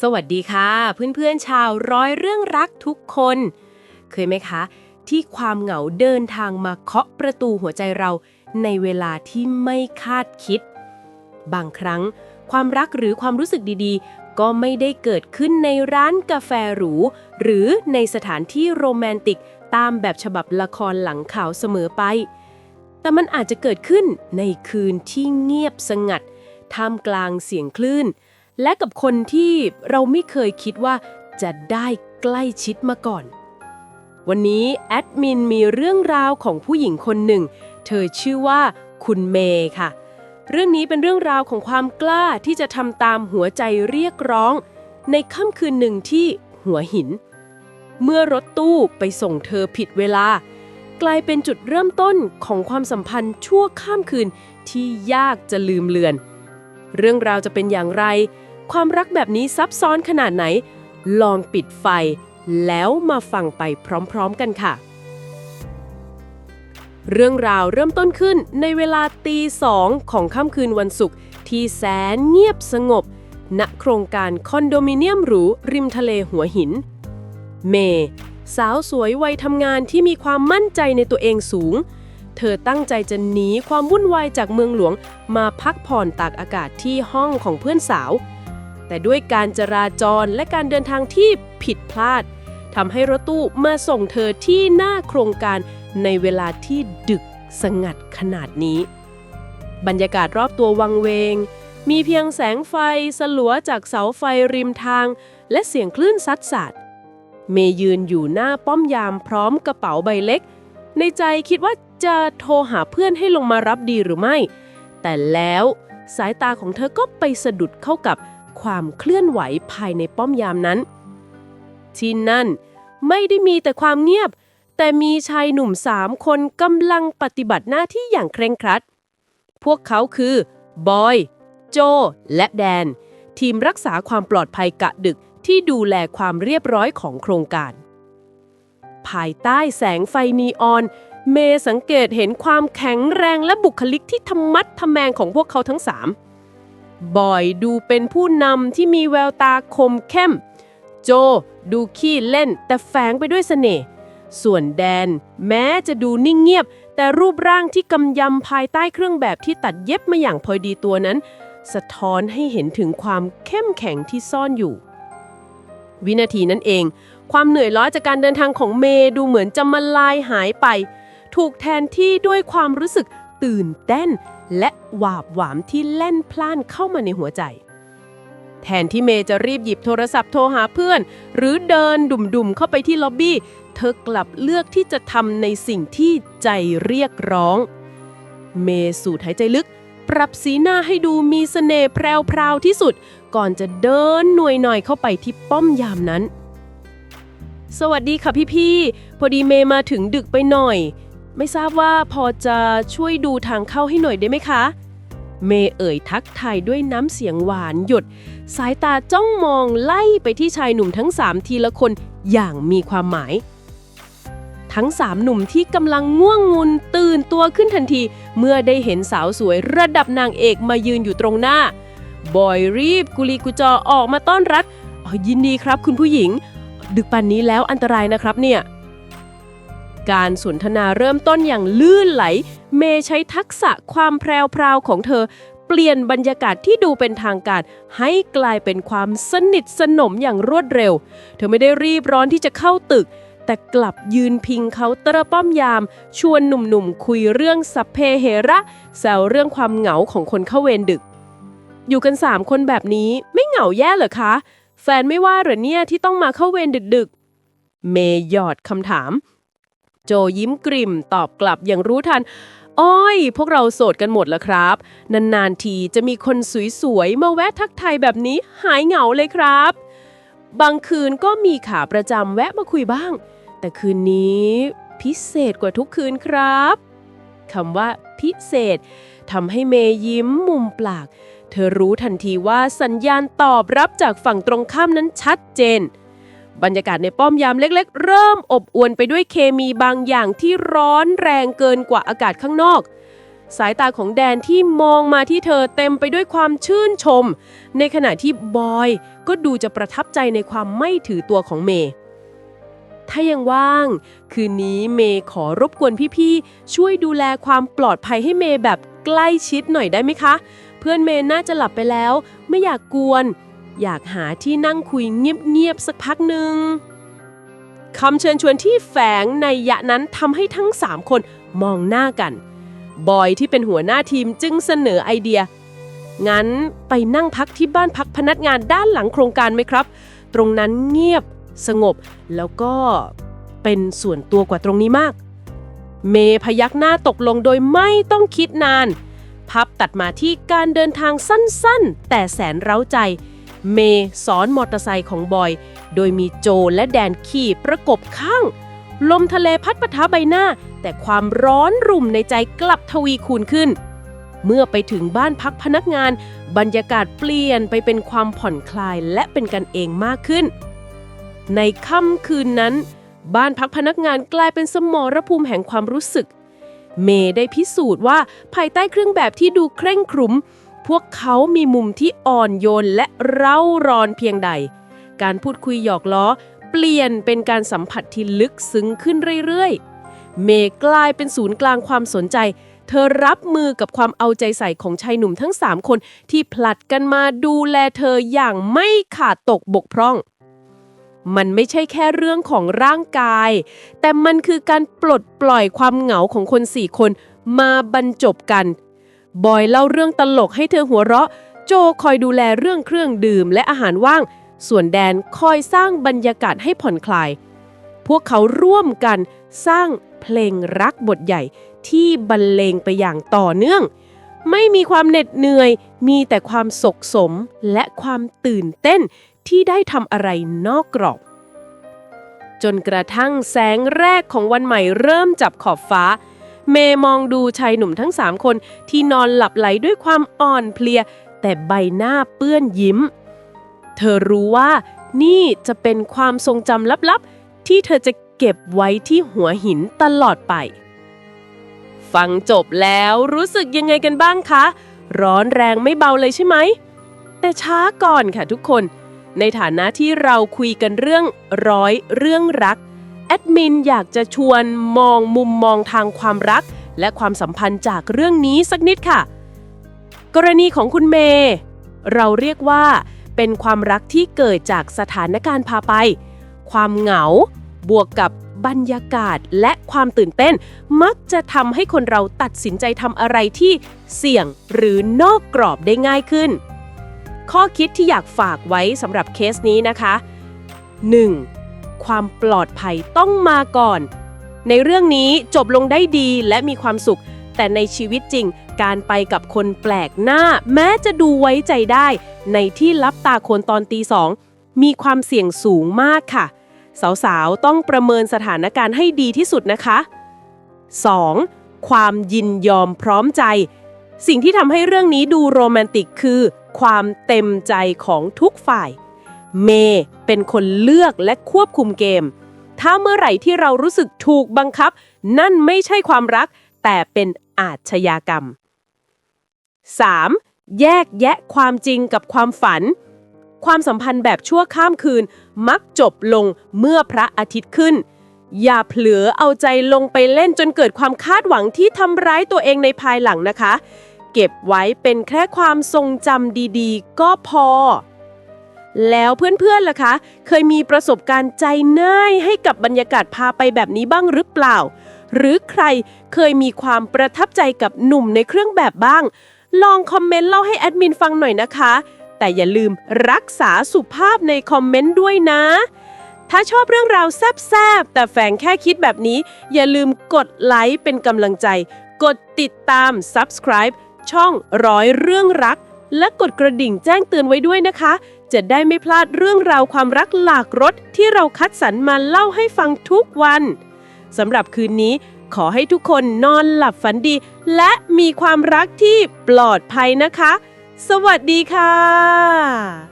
สวัสดีค่ะ เพื่อนๆชาวร้อยเรื่องรักทุกคน เคยไหมคะ ที่ความเหงาเดินทางมาเคาะประตูหัวใจเราในเวลาที่ไม่คาดคิด บางครั้ง ความรักหรือความรู้สึกดีๆ ก็ไม่ได้เกิดขึ้นในร้านกาแฟหรู หรือในสถานที่โรแมนติกตามแบบฉบับละครหลังข่าวเสมอไป แต่มันอาจจะเกิดขึ้นในคืนที่เงียบสงัด ท่ามกลางเสียงคลื่น และกับคนที่เราไม่เคยคิดว่าจะได้ใกล้ชิดมาก่อน วันนี้แอดมินมีเรื่องราวของผู้หญิงคนหนึ่ง เธอชื่อว่าคุณเมย์ค่ะ เรื่องนี้เป็นเรื่องราวของความกล้าที่จะทำตามหัวใจเรียกร้อง ในค่ำคืนหนึ่งที่หัวหิน เมื่อรถตู้ไปส่งเธอผิดเวลา กลายเป็นจุดเริ่มต้นของความสัมพันธ์ชั่วข้ามคืนที่ยากจะลืมเลือน เรื่องราวจะเป็นอย่างไร ความรักแบบนี้ซับซ้อนขนาดไหน ลองปิดไฟ แล้วมาฟังไปพร้อมๆกันค่ะ เรื่องราวเริ่มต้นขึ้นในเวลาตีสองของค่ำคืนวันศุกร์ที่แสนเงียบสงบ ณโครงการคอนโดมิเนียมหรูริมทะเลหัวหิน เมย์สาวสวยวัยทำงานที่มีความมั่นใจในตัวเองสูง เธอตั้งใจจะหนีความวุ่นวายจากเมืองหลวง มาพักผ่อนตากอากาศที่ห้องของเพื่อนสาว แต่ด้วยการจราจรและการเดินทางที่ผิดพลาดทำให้รถตู้มาส่งเธอที่หน้าโครงการในเวลาที่ดึกสงัดขนาดนี้ บรรยากาศรอบตัววังเวง มีเพียงแสงไฟสลัวจากเสาไฟริมทาง และเสียงคลื่นซัดสาดเมย์ยืนอยู่หน้าป้อมยามพร้อมกระเป๋าใบเล็ก ในใจคิดว่าจะโทรหาเพื่อนให้ลงมารับดีหรือไม่ แต่แล้วสายตาของเธอก็ไปสะดุดเข้ากับ ความเคลื่อนไหวภายในป้อมยามนั้น ที่นั่นไม่ได้มีแต่ความเงียบ แต่มีชายหนุ่มสามคนกำลังปฏิบัติหน้าที่อย่างเคร่งครัด พวกเขาคือบอย โจ และแดน ทีมรักษาความปลอดภัยกะดึกที่ดูแลความเรียบร้อยของโครงการ ภายใต้แสงไฟนีออน เมสังเกตเห็นความแข็งแรงและบุคลิกที่ทำมัดทำแมงของพวกเขาทั้งสาม บอยดูเป็นผู้นำที่มีแววตาคมเข้ม โจดูขี้เล่นแต่แฝงไปด้วยเสน่ห์ส่วนแดน แม้จะดูนิ่งเงียบ แต่รูปร่างที่กำยำภายใต้เครื่องแบบที่ตัดเย็บมาอย่างพอดีตัวนั้น สะท้อนให้เห็นถึงความเข้มแข็งที่ซ่อนอยู่ วินาทีนั้นเอง ความเหนื่อยล้าจากการเดินทางของเมย์ดูเหมือนจะมาลายหายไป ถูกแทนที่ด้วยความรู้สึก ตื่นเต้น และหวาบหวามที่แล่นพล่านเข้ามาในหัวใจ แทนที่เมย์จะรีบหยิบโทรศัพท์โทรหาเพื่อน หรือเดินดุ่มๆเข้าไปที่ล็อบบี้ เธอกลับเลือกที่จะทำในสิ่งที่ใจเรียกร้อง เมย์สูดหายใจลึก ปรับสีหน้าให้ดูมีเสน่ห์แพรวๆที่สุด ก่อนจะเดินหน่วยหน่อยเข้าไปที่ป้อมยามนั้นสวัสดีค่ะพี่ๆพอดีเมย์มาถึงดึกไปหน่อย ไม่ทราบว่าพอจะช่วยดูทางเข้าให้หน่อยได้ไหมคะ เมย์เอ่ยทักทายด้วยน้ำเสียงหวานหยด สายตาจ้องมองไล่ไปที่ชายหนุ่มทั้งสามทีละคนอย่างมีความหมาย ทั้งสามหนุ่มที่กำลังง่วงงุนตื่นตัวขึ้นทันที เมื่อได้เห็นสาวสวยระดับนางเอกมายืนอยู่ตรงหน้า บอยรีบกุลีกุจอออกมาต้อนรับออยินดีครับคุณผู้หญิง ดึกป่านนี้แล้วอันตรายนะครับเนี่ย การสนทนาเริ่มต้นอย่างลื่นไหล เมย์ใช้ทักษะความแพรวๆของเธอ เปลี่ยนบรรยากาศที่ดูเป็นทางการ ให้กลายเป็นความสนิทสนมอย่างรวดเร็ว เธอไม่ได้รีบร้อนที่จะเข้าตึก แต่กลับยืนพิงเคาน์เตอร์ป้อมยาม ชวนหนุ่มๆคุยเรื่องสัพเพเหระแซวเรื่องความเหงาของคนเข้าเวรดึก อยู่กันสามคนแบบนี้ไม่เหงาแย่เหรอคะ แฟนไม่ว่าเหรอเนี่ยที่ต้องมาเข้าเวรดึกๆ เมย์หยอดคำถาม โจยิ้มกริมตอบกลับอย่างรู้ทัน อ้อย พวกเราโสดกันหมดแล้วครับ นานๆทีจะมีคนสวยๆ มาแวะทักทายแบบนี้หายเหงาเลยครับ บางคืนก็มีขาประจำแวะมาคุยบ้าง แต่คืนนี้พิเศษกว่าทุกคืนครับคำว่าพิเศษทำให้เมย์ยิ้มมุมปาก เธอรู้ทันทีว่าสัญญาณตอบรับจากฝั่งตรงข้ามนั้นชัดเจน บรรยากาศในป้อมยามเล็กๆ เริ่มอบอวลไปด้วยเคมีบางอย่างที่ร้อนแรงเกินกว่าอากาศข้างนอก สายตาของแดนที่มองมาที่เธอเต็มไปด้วยความชื่นชม ในขณะที่บอยก็ดูจะประทับใจในความไม่ถือตัวของเมย์ถ้ายังว่าง คืนนี้เมย์ขอรบกวนพี่ๆ ช่วยดูแลความปลอดภัยให้เมย์แบบใกล้ชิดหน่อยได้ไหมคะ เพื่อนเมย์น่าจะหลับไปแล้ว ไม่อยากกวน อยากหาที่นั่งคุยเงียบๆสักพักหนึ่งคำเชิญชวนที่แฝงในยะนั้นทำให้ทั้ง3คนมองหน้ากัน บอยที่เป็นหัวหน้าทีมจึงเสนอไอเดีย งั้นไปนั่งพักที่บ้านพักพนักงานด้านหลังโครงการไหมครับ ตรงนั้นเงียบสงบ แล้วก็เป็นส่วนตัวกว่าตรงนี้มาก เมพยักหน้าตกลงโดยไม่ต้องคิดนาน พับตัดมาที่การเดินทางสั้นๆ แต่แสนเร้าใจ เมย์สอนมอเตอร์ไซค์ของบอย โดยมีโจและแดนขี่ประกบข้าง ลมทะเลพัดปะทะใบหน้า แต่ความร้อนรุ่มในใจกลับทวีคูณขึ้น เมื่อไปถึงบ้านพักพนักงาน บรรยากาศเปลี่ยนไปเป็นความผ่อนคลายและเป็นกันเองมากขึ้น ในค่ำคืนนั้น บ้านพักพนักงานกลายเป็นสมรภูมิแห่งความรู้สึก เมย์ได้พิสูจน์ว่าภายใต้เครื่องแบบที่ดูเคร่งครุม พวกเขามีมุมที่อ่อนโยนและเร่าร้อนเพียงใด การพูดคุยหยอกล้อ เปลี่ยนเป็นการสัมผัสที่ลึกซึ้งขึ้นเรื่อยๆ เมย์กลายเป็นศูนย์กลางความสนใจ เธอรับมือกับความเอาใจใส่ของชายหนุ่มทั้ง 3 คนที่ผลัดกันมาดูแลเธออย่างไม่ขาดตกบกพร่อง มันไม่ใช่แค่เรื่องของร่างกาย แต่มันคือการปลดปล่อยความเหงาของคนสี่คนมาบรรจบกัน บอยเล่าเรื่องตลกให้เธอหัวเราะ โจคอยดูแลเรื่องเครื่องดื่มและอาหารว่าง ส่วนแดนคอยสร้างบรรยากาศให้ผ่อนคลาย พวกเขาร่วมกันสร้างเพลงรักบทใหญ่ที่บรรเลงไปอย่างต่อเนื่อง ไม่มีความเหน็ดเหนื่อย มีแต่ความสกสมและความตื่นเต้นที่ได้ทำอะไรนอกกรอบ จนกระทั่งแสงแรกของวันใหม่เริ่มจับขอบฟ้า เมย์มองดูชายหนุ่มทั้งสามคนที่นอนหลับไหลด้วยความอ่อนเพลีย แต่ใบหน้าเปื้อนยิ้ม เธอรู้ว่านี่จะเป็นความทรงจำลับๆ ที่เธอจะเก็บไว้ที่หัวหินตลอดไป ฟังจบแล้วรู้สึกยังไงกันบ้างคะ ร้อนแรงไม่เบาเลยใช่ไหม แต่ช้าก่อนค่ะทุกคน ในฐานะที่เราคุยกันเรื่องร้อยเรื่องรัก อดมินอยากจะชวนมองมุมมองทางความรัก และความสัมพันธ์จากเรื่องนี้สักนิดค่ะ กรณีของคุณเมย์เราเรียกว่า เป็นความรักที่เกิดจากสถานการณ์พาไป ความเหงา บวกกับบรรยากาศและความตื่นเต้น มักจะทำให้คนเราตัดสินใจทำอะไรที่เสี่ยงหรือนอกกรอบได้ง่ายขึ้น ข้อคิดที่อยากฝากไว้สำหรับเคสนี้นะคะ 1. ความปลอดภัยต้องมาก่อน ในเรื่องนี้จบลงได้ดีและมีความสุข แต่ในชีวิตจริง การไปกับคนแปลกหน้า แม้จะดูไว้ใจได้ ในที่ลับตาคนตอนตีสองมีความเสี่ยงสูงมากค่ะ สาวๆ ต้องประเมินสถานการณ์ให้ดีที่สุดนะคะ 2. ความยินยอมพร้อมใจ สิ่งที่ทำให้เรื่องนี้ดูโรแมนติกคือ ความเต็มใจของทุกฝ่าย เมย์เป็นคนเลือกและควบคุมเกม ถ้าเมื่อไหร่ที่เรารู้สึกถูกบังคับ นั่นไม่ใช่ความรัก แต่เป็นอาชญากรรม 3. แยกแยะความจริงกับความฝัน ความสัมพันธ์แบบชั่วข้ามคืน มักจบลงเมื่อพระอาทิตย์ขึ้น อย่าเผลอเอาใจลงไปเล่นจนเกิดความคาดหวังที่ทำร้ายตัวเองในภายหลังนะคะ เก็บไว้เป็นแค่ความทรงจำดีๆ ก็พอ แล้วเพื่อนๆล่ะคะ เคยมีประสบการณ์ใจน่ายให้กับบรรยากาศพาไปแบบนี้บ้างหรือเปล่า หรือใครเคยมีความประทับใจกับหนุ่มในเครื่องแบบบ้าง ลองคอมเมนต์เล่าให้แอดมินฟังหน่อยนะคะ แต่อย่าลืมรักษาสุภาพในคอมเมนต์ด้วยนะ ถ้าชอบเรื่องราวแซบๆแต่แฝงแค่คิดแบบนี้ อย่าลืมกดไลค์เป็นกำลังใจ กดติดตาม subscribe ช่องร้อยเรื่องรัก และกดกระดิ่งแจ้งเตือนไว้ด้วยนะคะ จะได้ไม่พลาดเรื่องราวความรักหลากรสที่เราคัดสรรมาเล่าให้ฟังทุกวันสำหรับคืนนี้ขอให้ทุกคนนอนหลับฝันดี และมีความรักที่ปลอดภัยนะคะ สวัสดีค่ะ